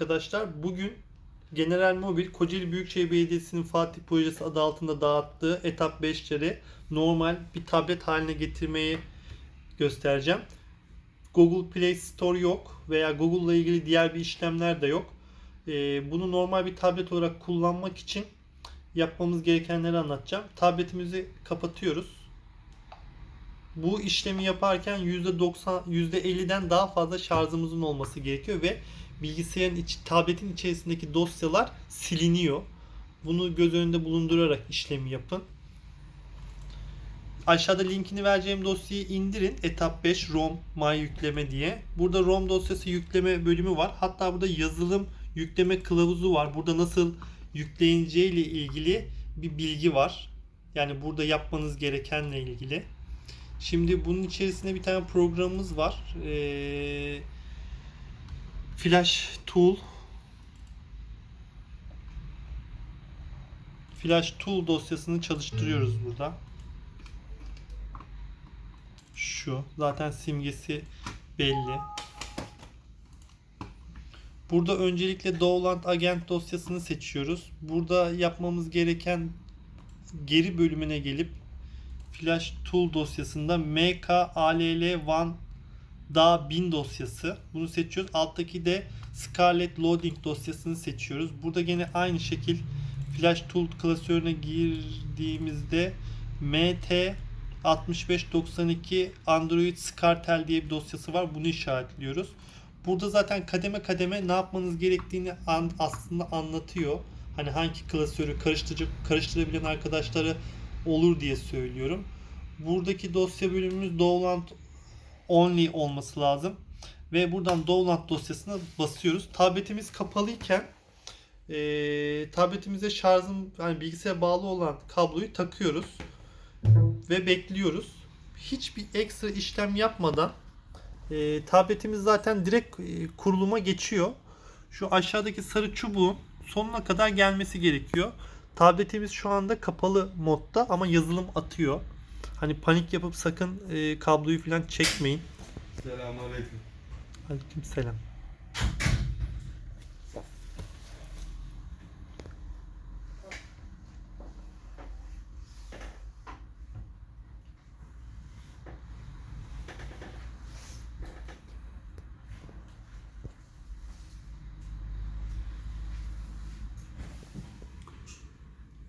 Arkadaşlar bugün General Mobil Kocaeli Büyükşehir Belediyesi'nin Fatih Projesi adı altında dağıttığı etap 5'leri normal bir tablet haline getirmeyi göstereceğim. Google Play Store yok veya Google ile ilgili diğer bir işlemler de yok. Ee, bunu normal bir tablet olarak kullanmak için yapmamız gerekenleri anlatacağım. Tabletimizi kapatıyoruz. Bu işlemi yaparken %90 %50'den daha fazla şarjımızın olması gerekiyor ve bilgisayarın iç, tabletin içerisindeki dosyalar siliniyor. Bunu göz önünde bulundurarak işlemi yapın. Aşağıda linkini vereceğim dosyayı indirin. Etap 5 ROM my yükleme diye. Burada ROM dosyası yükleme bölümü var. Hatta burada yazılım yükleme kılavuzu var. Burada nasıl yükleneceği ile ilgili bir bilgi var. Yani burada yapmanız gerekenle ilgili. Şimdi bunun içerisinde bir tane programımız var. Ee, Flash Tool Flash Tool dosyasını çalıştırıyoruz burada. Şu. Zaten simgesi belli. Burada öncelikle Dowland Agent dosyasını seçiyoruz. Burada yapmamız gereken geri bölümüne gelip Flash Tool dosyasında mkall1 da 1000 dosyası. Bunu seçiyoruz. Alttaki de Scarlet Loading dosyasını seçiyoruz. Burada gene aynı şekil Flash Tool klasörüne girdiğimizde MT 6592 Android Scartel diye bir dosyası var. Bunu işaretliyoruz. Burada zaten kademe kademe ne yapmanız gerektiğini an, aslında anlatıyor. Hani hangi klasörü karıştıracak, karıştırabilen arkadaşları olur diye söylüyorum. Buradaki dosya bölümümüz Dowland Only olması lazım. Ve buradan Dowland dosyasına basıyoruz. Tabletimiz kapalıyken e, tabletimize şarjın yani bilgisayara bağlı olan kabloyu takıyoruz ve bekliyoruz. Hiçbir ekstra işlem yapmadan e, tabletimiz zaten direkt e, kuruluma geçiyor. Şu aşağıdaki sarı çubuğun sonuna kadar gelmesi gerekiyor. Tabletimiz şu anda kapalı modda ama yazılım atıyor. Hani panik yapıp sakın e, kabloyu falan çekmeyin. Selamünaleyküm. Aleyküm selam.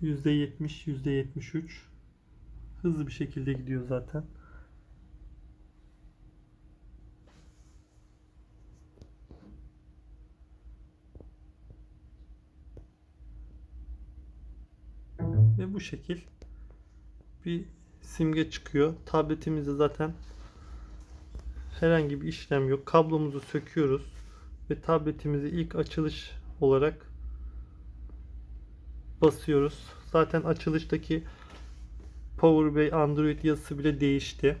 %70, %73 hızlı bir şekilde gidiyor zaten. Ve bu şekil bir simge çıkıyor. Tabletimizde zaten herhangi bir işlem yok. Kablomuzu söküyoruz ve tabletimizi ilk açılış olarak basıyoruz. Zaten açılıştaki Power Bay Android yazısı bile değişti.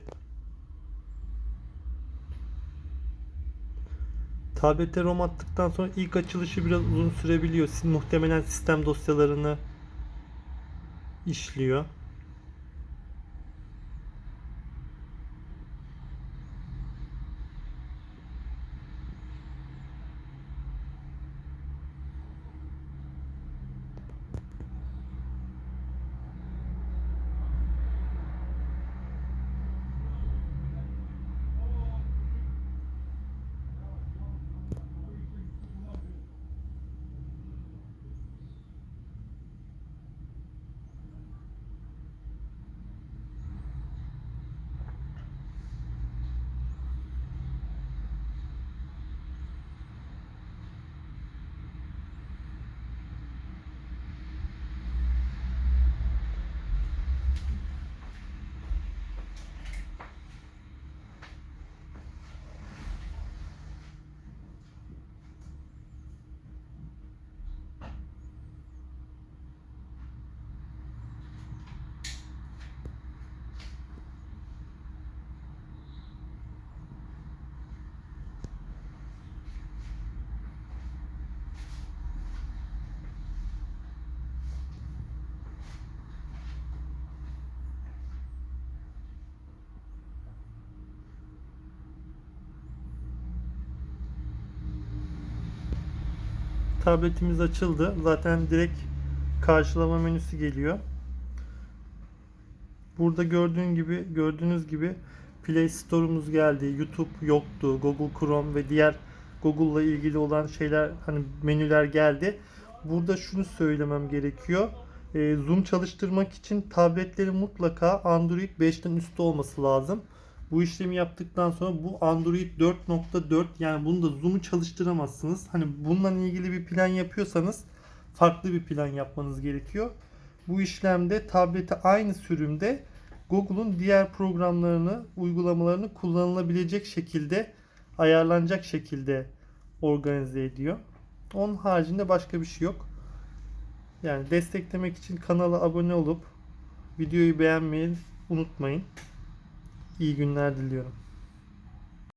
Tablete ROM attıktan sonra ilk açılışı biraz uzun sürebiliyor. Siz muhtemelen sistem dosyalarını işliyor. Tabletimiz açıldı. Zaten direkt karşılama menüsü geliyor. Burada gördüğün gibi gördüğünüz gibi Play Store'umuz geldi. YouTube yoktu. Google Chrome ve diğer Google'la ilgili olan şeyler hani menüler geldi. Burada şunu söylemem gerekiyor. Ee, Zoom çalıştırmak için tabletlerin mutlaka Android 5'ten üstü olması lazım. Bu işlemi yaptıktan sonra bu Android 4.4 yani bunu da Zoom'u çalıştıramazsınız. Hani bununla ilgili bir plan yapıyorsanız farklı bir plan yapmanız gerekiyor. Bu işlemde tablete aynı sürümde Google'un diğer programlarını, uygulamalarını kullanılabilecek şekilde ayarlanacak şekilde organize ediyor. Onun haricinde başka bir şey yok. Yani desteklemek için kanala abone olup videoyu beğenmeyi unutmayın. İyi günler diliyorum.